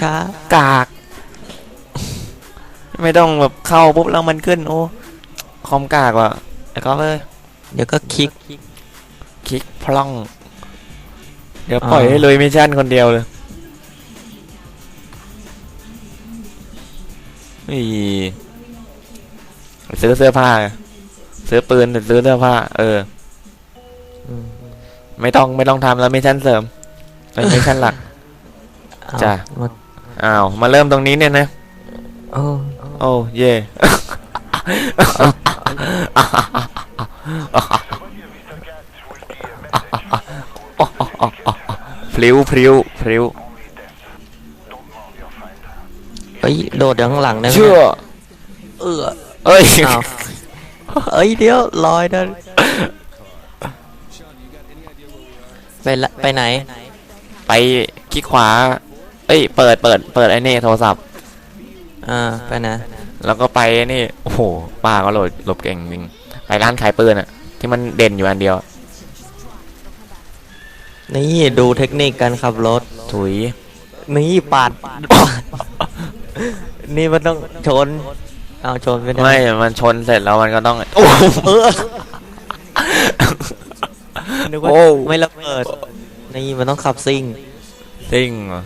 ช้ากาก ไม่ต้องแบบเข้าปุ๊บแล้วมันขึ้น โอ้คอมกากว่ะไอ้ก็เลยเดี๋ยวก็คลิกคลิกพล่อง เดี๋ยวปล่อยให้เลยมิชชั่นคนเดียวเลยอีซื้อเสื้อผ้าไงซื้อปืนหรือซื้อเสื้อผ้า เอออืมไม่ต้องไม่ต้องทำแล้วมิชชั่นเสริมเป็นมิชชั่นหลักเอาจ้ะมา อ้าว มาเริ่มตรงนี้เนี่ยนะ โอ้โอ้เย่พลิ้วพลิ้วพลิ้วเอ้ยโดดอย่างข้างหลังได้ไหมเชื่อเออเอ้ยอ้าวเอ้ยเดี๋ยวลอยนะไปละไปไหน ไปคลิกขวา เอ้ย เปิดเปิดเปิดไอ้นี่โทรศัพท์อ่าไปไหนแล้วก็ไปไอ้นี่โอ้โหป้าก็โหลดหลบเก่งจริงไปร้านขายปืนอะที่มันเด่นอยู่อันเดียว นี่ดูเทคนิคการขับรถ ถุย นี่ปาดปาดนี่มันต้องชน เอาชนไม่ได้ไม่ มันชนเสร็จแล้วมันก็ต้อง โอ้เออนึกว่าโอ้ ไม่ระเบิด นี่มันต้องขับซิ่ง จริงเหรอ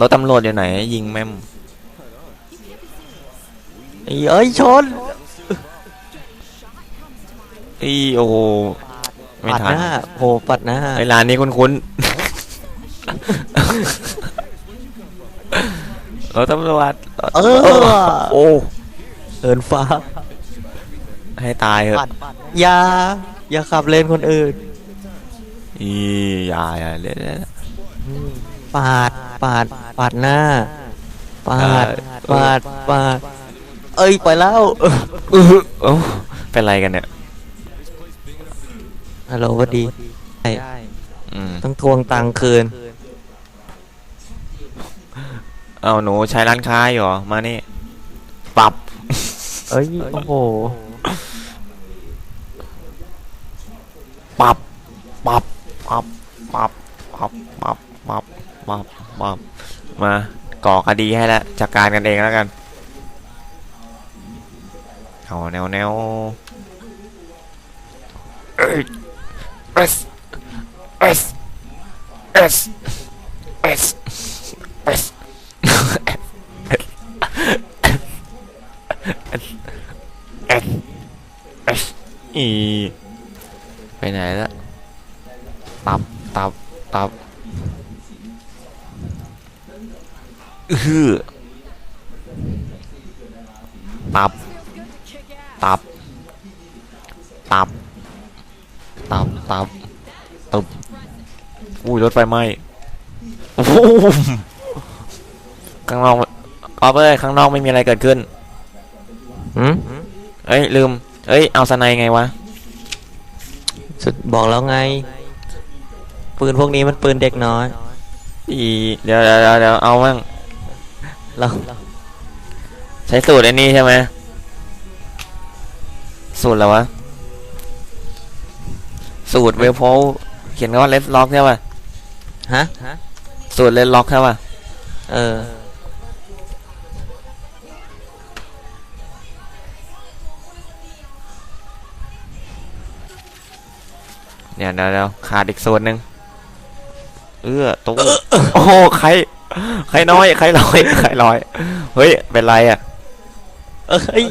รถตำรวจอยู่ไหน ยิงแม่มนี่เอ้ยชนอีโอ้โหไม่ปัดทันหน้าโหปัดหน้าไอร้านนี้คุ้นๆ รถตำรวจเออโอ้เอินฟ้าให้ตายเถปัอะดอย่าอย่าขับเลนคนอื่นอีอย่าอย่าเล่น ปาด ปาด ปาดหน้า ปาดเออปาด ปาด เอ้ยไปแล้วเออโอ้เป็นไรกันเนี่ย ฮัลโหลสวัสดีใช่อืม ต้องทวงตังค์คืน เอาหนูใช้ร้านค้าอยู่เหรอ มานี่ ปรับ เอ้ย โอ้โห ปรับ ปรับ ปรับ ปรับ ปรับปรับป มอบมอบมาก่อคดีให้แล้วจัดการกันเองแล้วกันเอาแนวแนวเอสเอสเอสเอสเอสเอสอีไปไหนละตับตับตับ อื้อหือ ตับ ตับ ตับ ตับ ตับตึบอุ้ยรถไฟไหม้โอ้โหข้างนอกออฟเอ้ยข้างนอกไม่มีอะไรเกิดขึ้นหืมเอ้ยลืม เอ้ยเอาสไนไงวะสุดบอกแล้วไง ปืนพวกนี้มันปืนเด็กน้อย อีเดี๋ยวเดี๋ยวเดี๋ยวเดี๋ยวเอามั่ง เราใช้สูตรไอ้นี่ใช่ไหมสูตรอะไรวะ สูตรเวลโพลเขียนว่าเลสล็อกใช่ป่ะฮะสูตรเลสล็อกใช่ป่ะเออเนี่ยเดี๋ยวเดี๋ยวขาดอีกส่วนหนึ่งเออตู้โอ้ใคร ใครน้อยใครลอยใครลอย เฮ้ย เป็นไรอะเอ้ย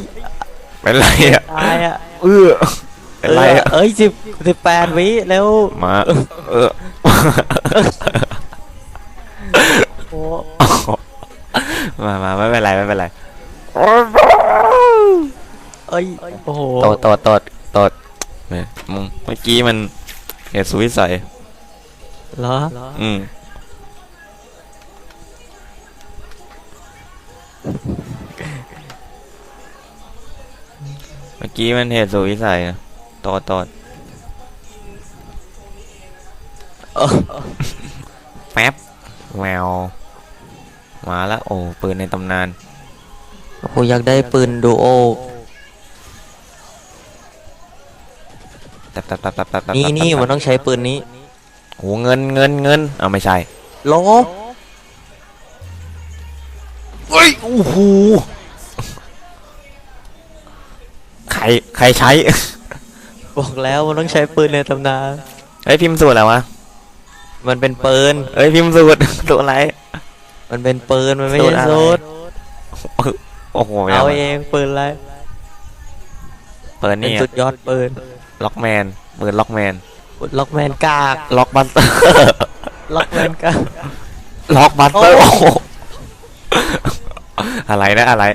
เป็นไรอะตายอะเอื้อเป็นไรอะเอ้ยสิบสิบแปดวิแล้วมาเออโอ้มามาไม่เป็นไรไม่เป็นไรเอ้ยโอ้โหตดตดตดตดเนี่ยมึงเมื่อกี้มันเหตุสุวิสัยเหรออืม อกี้มันเหตุสุวิสัยอะตดตดเออแป๊บแววมาแล้วโอ้ปืนในตำนานโอ้โหอยากได้ปืนดูโอตับตับตับตับตับตับนี่ตับนี่ตับมันต้องใช้ปืนนี้โอ้เงินเงินเงินเอาไม่ใช่โลยโอ้โห รใครใช้ บอกแล้วมันต้องใช้ปืนในตำนานเฮ้ยพิมพ์สูตรอะไรวะมันเป็นปืนเฮ้ยพิมพ์สูตรสูตรอะไร มันเป็นปืนมันไม่สูใช่ตรอะไรสูตรโอ้โหเอาเองปืนอะไรเปิดเป็นนี่สุดยอดปืนล็อกแมนปืนล็อกแมนล็อกแมนกากล็อกบัสเตอร์ล็อกแมนกากล็อกบัสเตอร์โอ้โอ้โหอะไรนะอะไร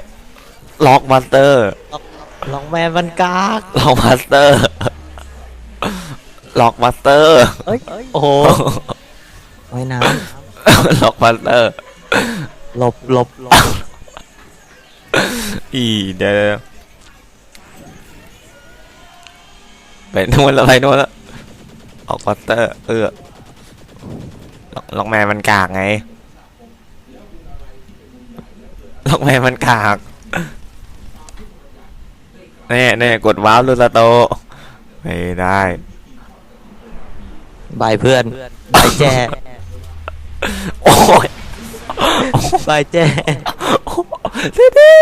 ล็อกบัสเตอร์ล็อก แมนมันกากล็อกบัสเตอร์ล็อกบัสเตอร์ เอ้ยโอ้โหไว้น้ล็อกบัสเตอร์ำหลบหลบหลบอีเดี๋ยวไปนู่นแล้วไปนู่นแล้วออกบัสเตอร์ เออล็อกล็อกแมนมันกากไงล็อกแมนมันกาก แน่แน่กดว้าวลูสโตไม่ได้บายเพื่อนบายแจ้โอ้ยบายแจ้เท่ดิ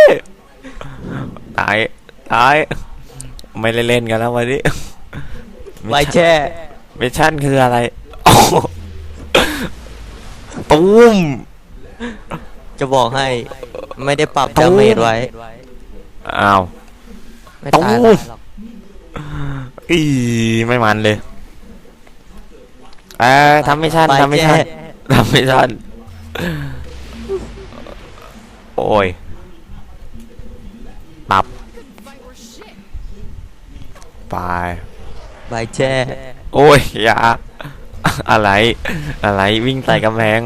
ตายตายไม่ได้เล่นกันแล้ววันนี้บายแจ้มิชชั่นคืออะไรโอ้โหตุ้มจะบอกให้ ไม่ได้ปรับดาเมจไว้ อ้าว ไม่ตายตูมหรอกอีไม่มันเลยเออทำมิชชั่นบายทำมิชชั่นแจ้ทำมิชชั่นโอ้ยปับไปบายแจ้โอ้ยอย่าอะไร อะไรวิ่งใส่กำแพง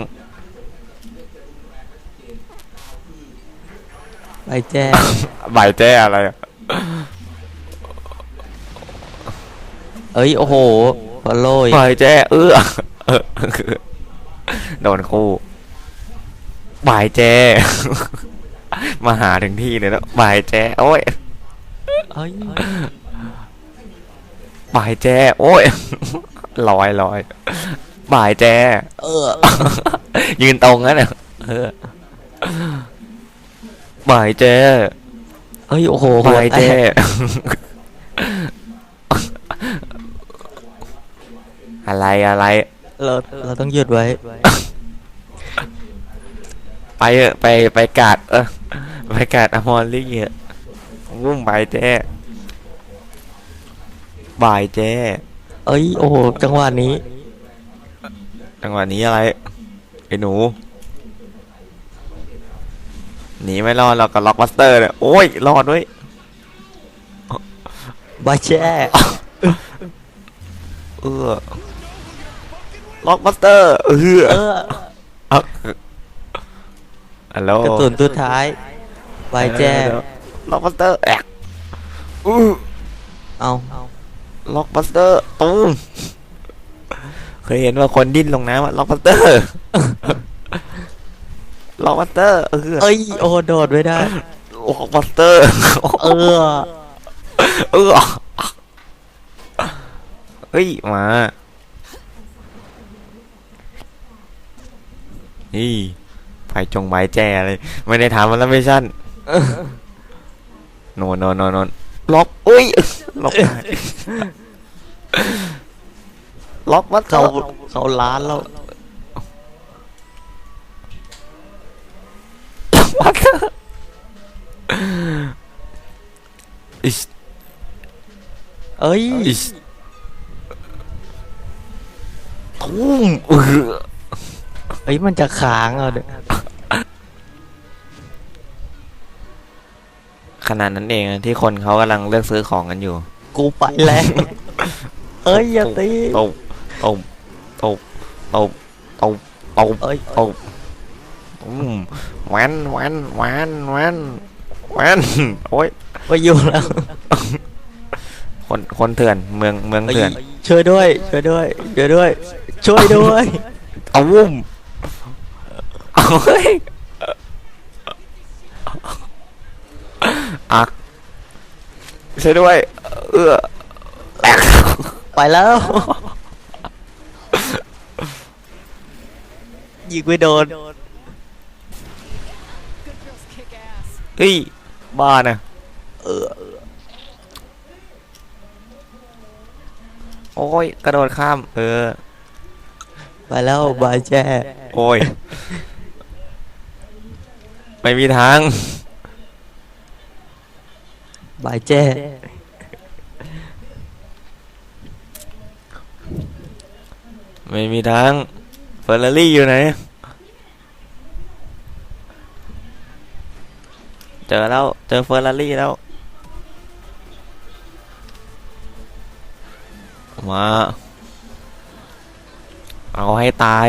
บายแจ้บ่ายแจ้อะไรอะ เอ้ย โอ้โหฟอลโล่อีกบ่ายแจ้เออเอโดนคู่บ่ายแจ้มาหาถึงที่เลยนะบ่ายแจ้โอ้ยเอ้ยบ่ายแจ้โอ้ยลอยลอยบ่ายแจ้เออ ยืนตรงนั่นน่ะเออบ่ายแจ้ เอ้ย โอ้โหหัวบ่ายแตแจ้กอะไรอะไร เราเราต้องหยุดไว้ ไปเถอะไปไปกาดเออไปกาดอมอลลี่เถอะวุ่มบายแจ้บายแจ้เอ้ย โอ้โห จังหวะนี้ จังหวะนี้อะไรไอ้หนู หนีไม่รอดเรากับล็อกบัสเตอร์เนี่ยโอ้ยรอดด้วยบายแจ้เออล็อกบัสเตอร์เออเออเอาฮัลโหลกระสุนตัวท้ายบายแจ้ล็อกบัสเตอร์แอกอือเอาล็อกบัสเตอร์ตูมเคยเห็นว่าคนดิ้นลงน้ำอะล็อกบัสเตอร์ ล็อกบัสเตอร์เออเอ้ยโอ้โหโดดไม่ได้ ล็อกบัสเตอร์เออ เออเฮ้ยมานี่ไปจงใบแจเลย ไม่ได้ถามมันแล้วไม่ชั่นโนนโนนโนนโนนล็อกเอ้ยล็อกได้ล็อกบัสเตอเขาร์เขาล้านแล้ว บัสเตอร์อิสเอ้ยอิสทุ่มเออเอ้ยมันจะค้างเอาเด้อขนาดนั้นเองที่คนเขากำลังเลือกซื้อของกันอยู่ กูไปแล้ว เอ้ยอย่าตีตบตบตบตบตบตบเอ้ยตบอืม แหวนแหวนแหวนแหวนแหวนโอ้ยไปอยู่แล้ว คนคนเถื่อนเมืองเมืองเถื่อนเอ้ยช่วยด้วย ช่วยด้วย ช่วยด้วย ช่วยด้วยเอาวุ้มเอาเฮ้ยอักช่วยด้วย เอื้อแตกไปแล้วยิงไม่โดน เฮ้ย บ้านะ เออ โอ้ย กระโดดข้าม เออ ไปแล้วบายแจ้ โอ้ย ไม่มีทาง บายแจ้ ไม่มีทางเฟอร์รารี่อยู่ไหน เจอแล้ว เจอเฟอร์รารี่แล้ว มา เอาให้ตาย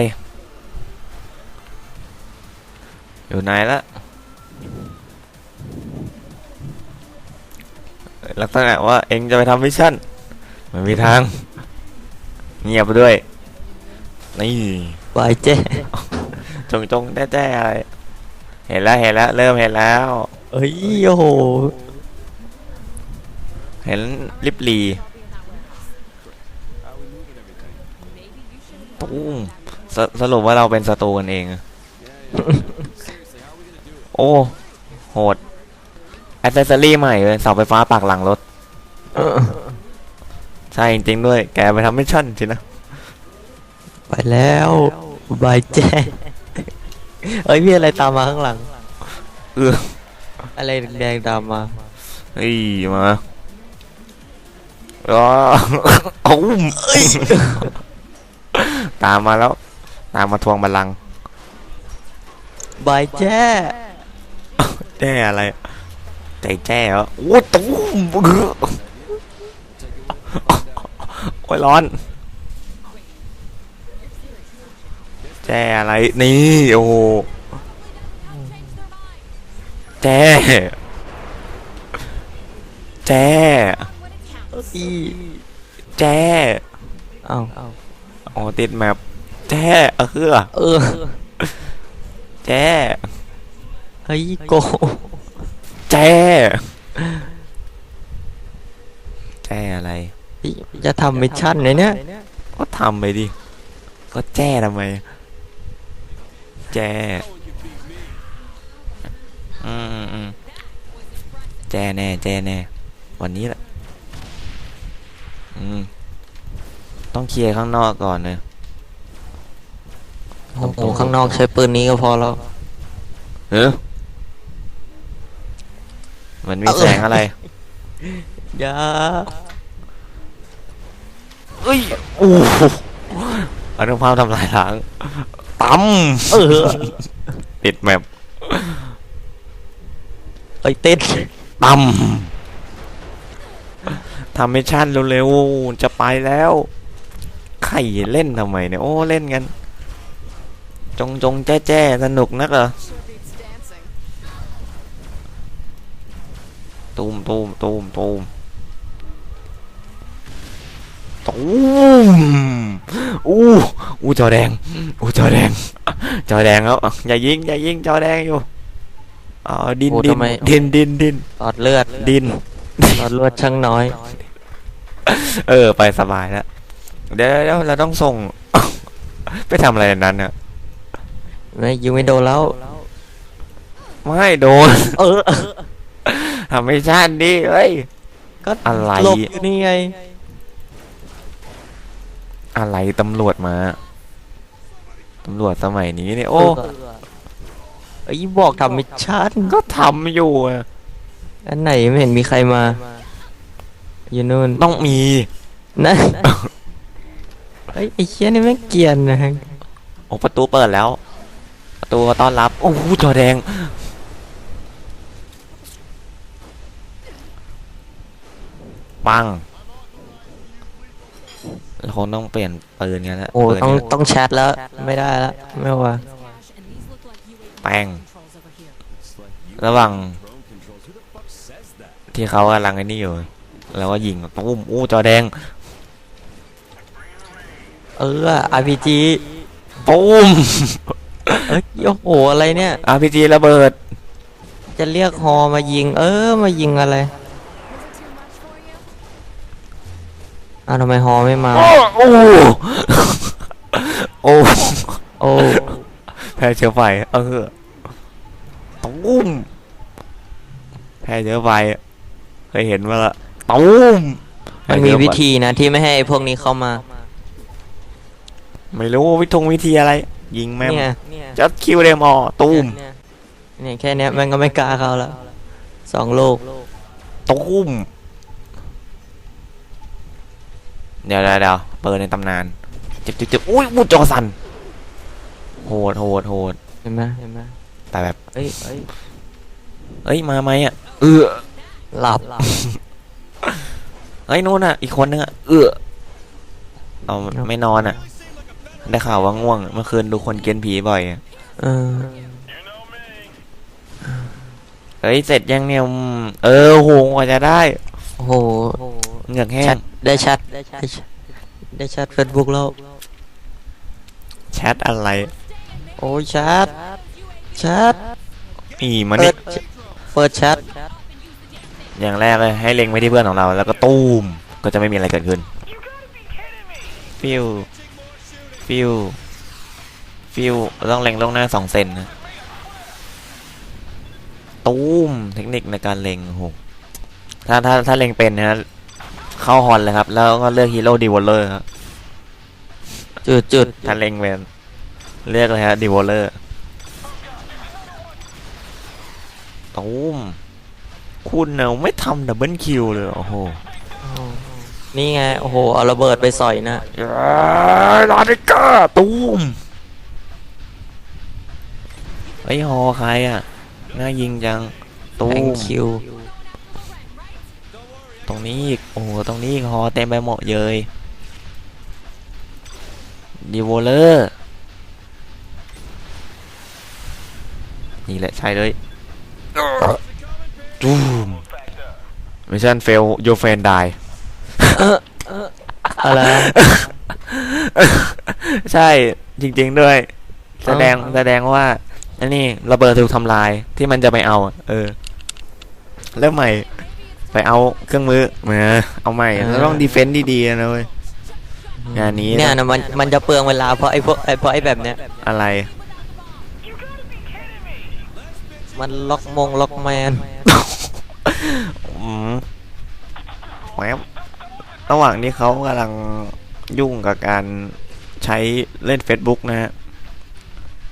อยู่ไหนละลักษณะว่าเองจะไปทำมิชชั่นไม่มีทาง เงียบไปด้วย นี่บายแจ้จงจงแจ้แจ้อะไร เห็นแล้วเห็นแล้ว เริ่มเห็นแล้ว เอ้ยโอ้โหเห็นลิบหลีตุ้มสสรุปว่าเราเป็นศัตรูกันเอง โอ้ โหดอ c เซสซอรี่ใหม่เลยเสาไฟฟ้าปากหลังรถ ใช่จริงๆด้วย แกไปทำมิชชั่นสินะ ไปแล้วบายแจ้เอ้ยพี่อะไรตามมาข้างหลัง เออ อะไรแดงๆตามมาเฮ้ยมาอ๋อโอ้มเอ้ยตามมาแล้ว ตามมาทวงบัลลังก์บายแจ้แจ้อะไร ใจแจ้เหรอโอ้ตุ้มโอ้ยร้อน แจ้อะไร นี่ โอ้โห แจ้แจ้อีแจ้เอ้าโอ้ติดแมปแจ้เออคือเออแจ้เฮ้ยโกแจ้แจ้อะไรพี่จะทำมิชชั่นไหนเนี่ยก็ทำไปดิก็แจ้ทำไม แจ้ อืมอืมอืมแจ้แน่แจ้แน่ วันนี้แหละ อืม ต้องเคลียร์ข้างนอกก่อนเลยโอ้โหข้างนอกใช้ปืนนี้ก็พอแล้วเออมันมีแสงอะไรอย่าเอ้ย โอ้โหอนุภาพทำลายล้าง ตั้มเออติดแมปเอ้เต้นตั้มทำมิชชั่นเร็วๆ จะไปแล้วใครเล่นทำไมเนี่ย โอ้ เล่นกัน จงจงแจ้แจ้สนุกนักเหรอ ตูมตูมตูมตูมตูมอู้อู้จอแดงอู้จอแดง จอแดงแล้วอย่ายิงอย่ายิงจอแดงอยู่ อ๋อดินโอ้ดินทำไม ดินดินดินตอดเลือดดินตอดเลือดช่างน้อย เออ ไปสบายแล้วเดี๋ยวเดี๋ยวเราต้องส่ง ไปทำอะไรในนั้นเนี่ยไม่ยิงไม่โดนแล้ว ไม่โดน เออ ทำไม่ชาติดิเฮ้ย ก็อะไร หลบอยู่นี่ไง อะไรตำรวจมาตำรวจสมัยนี้เนี่ยโอ้ไอ้ยบอกทำมิชชั่นก็ทำอยู่อะอันไหนไม่เห็นมีใครมาอยู่นู่นต้องมีนะไอ้ยไอ้เชี่ยนี่แม่งเกรียนนะฮะโอ้ประตูเปิดแล้ว ประตูต้อนรับ โอ้โหจอแดง ปังเราคงต้องเปลี่ยนปืนกันแล้วโอ้ปืนต้องเนี่ยต้องแชทแล้วไม่ได้แล้วไม่ว่า แป้ง ระหว่างที่เขากำลังไอ้นี่อยู่ แล้วก็ยิงตุ้มอู้จอแดง เออ RPG ปุ้มเอ้ยโอ้โหอะไรเนี่ย RPG ระเบิด จะเรียกฮอมายิง เออมายิงอะไรอ้าวทำไมฮอไม่มา โอ้โอ้โอ้โอ้ แพ้เชื้อไฟ เออตุ้มพ้เยอะไปเคยเห็นมาละตูมมันมีวิธีนะที่ไม่ให้ไอ้พวกนี้เข้ามา ไม่รู้วิธงวิธีอะไร ยิงแม่งเนี่ยจัดคิวเดมอตูมเนี่ยเนี่ยแค่เนี้ยมันก็ไม่กล้าเข้าแล้วสองลูกตูมเดี๋ยวเดี๋ยวเดี๋ยวเปิดในตำนานเจ็บเจ็บเจ็บอุ้ยมูจอสัน โหดโหดโหดเห็นไหมเห็นไหมแต่แบบเอ้ยเอ้ยเอ้ยมาไหมอะเออหลับเอ้ยนู่นอะ อีกคนนึงอะเออเอาไม่นอนอะ ได้ข่าวว่าง่วงเมื่อคืนดูคนเกณฑ์ผีบ่อยอะเออเอ้ยเสร็จยังเนี่ยอืมเออโหกว่าจะได้โอ้โหเหงือกแห้ชังดได้ชัดได้ชัดได้ชัดเฟซบุ๊กแล้วแชทอะไร โอ้ยชัดชัดอีมันเปินี่ดเปิดชัดอย่างแรกเลยให้เล็งไปที่เพื่อนของเรา แล้วก็ตูมก็จะไม่มีอะไรเกิดขึ้นฟิวฟิวฟิวต้องเล็งลงหน้าสองเซนนะตูมเทคนิคในการเล็งโอ้โหถ้าถ้าถ้าเล็งเป็นนะเข้าฮอนเลยครับ แล้วก็เลือกฮีโร่ดีวอลเลอร์ครับ จุดจุดถ้าเล็งเป็น เลือกเลยฮะดีวอลเลอร์ตูมคุณเนาไม่ทำดับเบิลคิวเลย โอ้โห นี่ไง โอ้โห เอาระเบิดไปสอยนะลาดิก้าตูมไอ้ยฮอใครอะ น่ายิงจัง ตูแองมคิว ตรงนี้อีก โอ้โห ตรงนี้อีกฮอเต็มไปหมดเลยดีโวเลอร์ นี่แหละใช่เลยตูมมิชชั่นเฟลโยเฟนไดอะไร ใช่จริง ๆ ด้วย แสดงอ๋อแสดงว่าอันนี้ระเบิดถูกทำลายที่มันจะไปเอาอะเออเริ่มใหม่ ไปเอาเครื่องมือมาเอาใหม่แล้วต้องดีเฟนต์ดีๆนะเว้ยงานนี้เนี่ยนะมันมันจะเปลืองเวลาเพราะไอ้พวกไอ้เพราะไอ้แบบเนี้ยอะไร มันล็อกมงล็อกแมนอืมแวบระหว่างที่เขากำลังยุ่งกับการใช้เล่น Facebook นะฮะ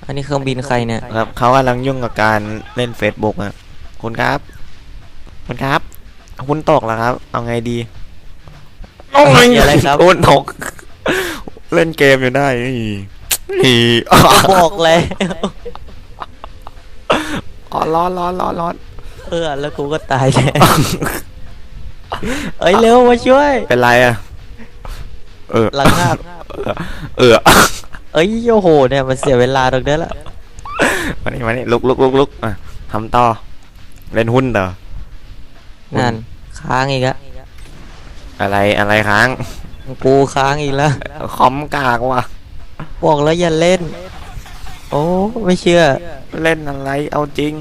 อันนี้เครื่องบินใครเนี่ยครับเขากำลังยุ่งกับการเล่น Facebook อะคุณครับคุณครับ คุณตกแล้วครับ เอาไงดีอะไรครับคุณตก เล่นเกมอยู่ได้นี่นี่บอกเลย อ๋อร้อนร้อนร้อนร้อนเออแล้วกูก็ตายแทนเอ้ยเร็วมาช่วย เป็นไรอะเออ หลังหักเออ เอ้ยโอ้โหเนี่ยมันเสียเวลาตรงนี้ละมานี่มานี่ลุกลุกลุกลุกอะทำต่อ เล่นหุ้นเด้อนั่นค้างอีกอะอะไรอะไรค้าง กูค้างอีกแล้วคอมกากว่ะบอกแล้วอย่าเล่น โอ้ไม่เชื่อ เล่นอะไร เอาจริง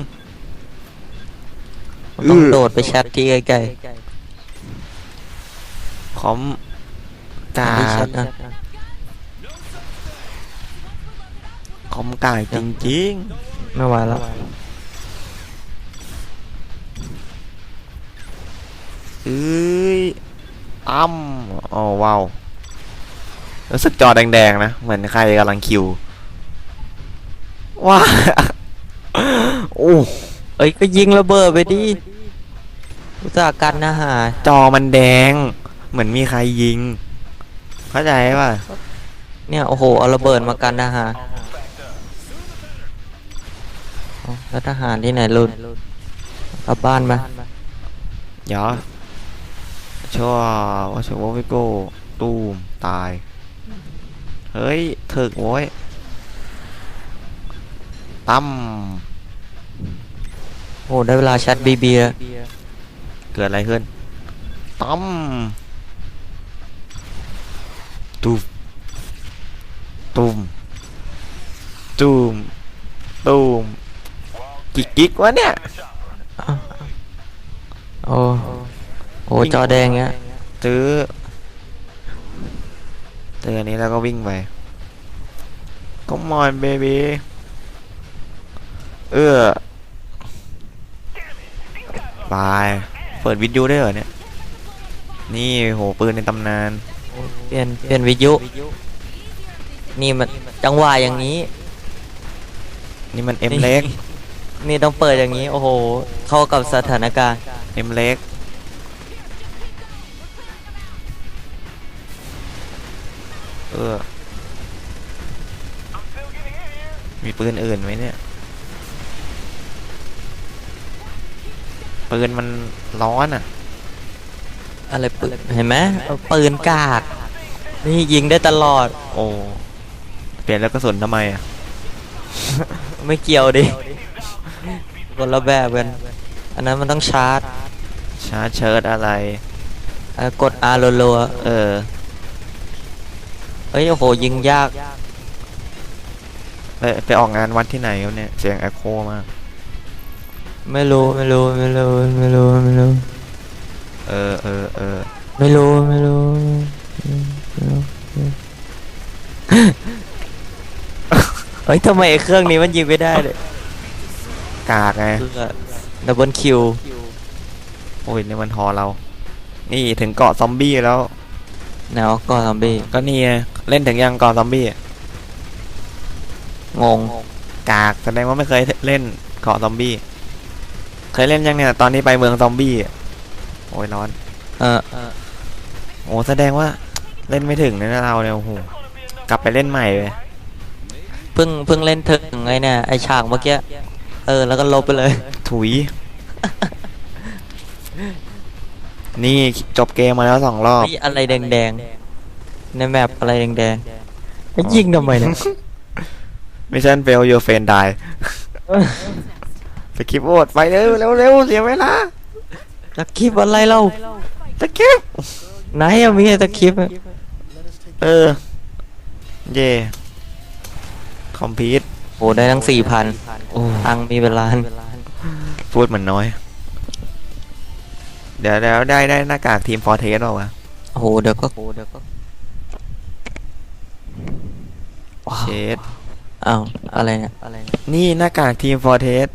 ต้องอื้อโดดไปแชทที่ไกลคอมๆกาที่แชกทนะคอมกากจริงไม่ไหวแล้วๆเอ้ยอ้ำอ๋อว้าวรู้สึกจอแดงๆนะ เหมือนใครกำลังคิว ว้าโอ้เอ้ยก็ยิงระเบิดไปดิอุตส่าห์กันนะหาจอมันแดง เหมือนมีใครยิง เข้าใจป่ะ เนี่ยโอ้โหเอาระเบิดมากันทหารเอาแล้วทหารที่ไหนรุนกลับบ้านไหมเดี๋ยวชัวว่าชั่ววิโก้ตูมตาย เฮ้ยถึกโว้ย ตั้มโอ้ได้เวลาแชทบีบีแล้วเกิดอะไรขึ้นตั้มตูมตูมตูมตูมกิกกิกวะเนี่ยโอ้โอ้จอแดงเงี้ยซื้อซื้ออันนี้แล้วก็วิ่งไป Come on baby เออบายเปิดวิทยุได้วยเหรอเนี่ย นี่โหปืนในตำนาน เปลี่ยนเปลี่ยนวิทยุ นี่มันจังหวะอย่างนี้ นี่มันเอ็มเล็กนี่ต้องเปิดอย่างนี้ โอ้โห เข้ากับสถานการณ์เอ็มเล็กเออมีปืนอื่นไหมเนี่ย ปืนมันร้อนอะ อะไรปืนเห็นไหมเอาปืนกาก นี่ยิงได้ตลอด โอ้ เปลี่ยนแล้วกระสุนทำไมอะ ไม่เกี่ยวดิคนละแบบกันอันนั้นมันต้องชาร์จ ชาร์จเชิร์ตอะไรอะกด R รัวเออๆเอ้ยโอ้โหยิงยาก ไปไปออกงานวัดที่ไหนครับเนี่ย เสียงแอคโคมาก ไม่รู้ไม่รู้ไม่รู้ไม่รู้ไม่รู้เออเออเออไม่รู้ไม่รู้ไม่รู้เฮ้ยทำไมไอ้เครื่องนี้มันยิงไม่ได้เลยกากไงดับเบิลคิวโอ้ยนี่มันทอเรา นี่ถึงเกาะซอมบี้แล้วแนวก่อนซอมบี้ก็นี่ไงเล่นถึงยังเกาะซอมบี้อะงงกากแสดงว่าไม่เคยเล่นเกาะซอมบี้ เคยเล่นยังเนี่ย ตอนนี้ไปเมืองซอมบี้อะโอ้ยร้อน เออโอ้แสดงว่าเล่นไม่ถึงนะเราเนี่ยโอ้โหกลับไปเล่นใหม่เลยเพิ่งเพิ่งเล่นถึงไงเนี่ยไอฉากเมื่อกี้เออแล้วก็ลบไปเลย ถุย นี่จบเกมมาแล้วสองรอบนี่อะไรแดงๆ ในแมปอะไรแดงๆแล้วยิงทำไมเนี่ยมิชชั่นเฟลยูเฟนได สกิปโอดไปเร็วเร็วเร็วเสียเวลาตะคริปอะไรเล่าสกิปไหนอะมีตะคริปอะเออ เย่คอมพิวต์โหได้ทั้งสี่พันโอ้ตังค์มีเวลาพูดเหมือนน้อย เดี๋ยวเดี๋ยวได้ได้หน้ากากทีมฟอร์เทสเปล่าวะโหเดี๋ยวก็เดี๋ยวก็ว้าวเชดอ้าวอะไรเนี่ยอะไรเนี่ยนี่หน้ากากทีมฟอร์เทส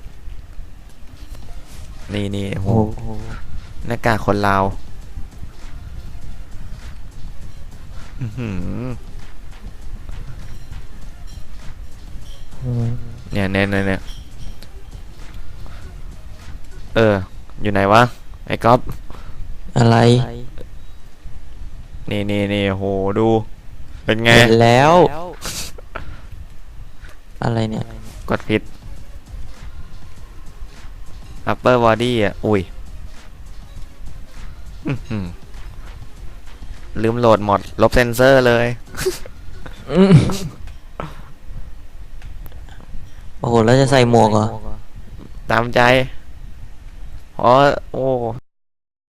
นี่นี่โหโอ้โหหน้ากากคนลาวอื้อหือเนี่ยเนี่ยเนี่ยเนี่ยเออ อยู่ไหนวะ ไอ้ก๊อฟอะไร นี่นี่นี่โหดู เป็นไง เห็นแล้ว อะไรเนี่ย กดผิด upper body อะ อุ้ยอื้อหือลืมโหลดหมด ลบเซนเซอร์เลยอืมโอ้โห แล้วจะใส่หมวกเหรอ ตามใจเพราะโอ้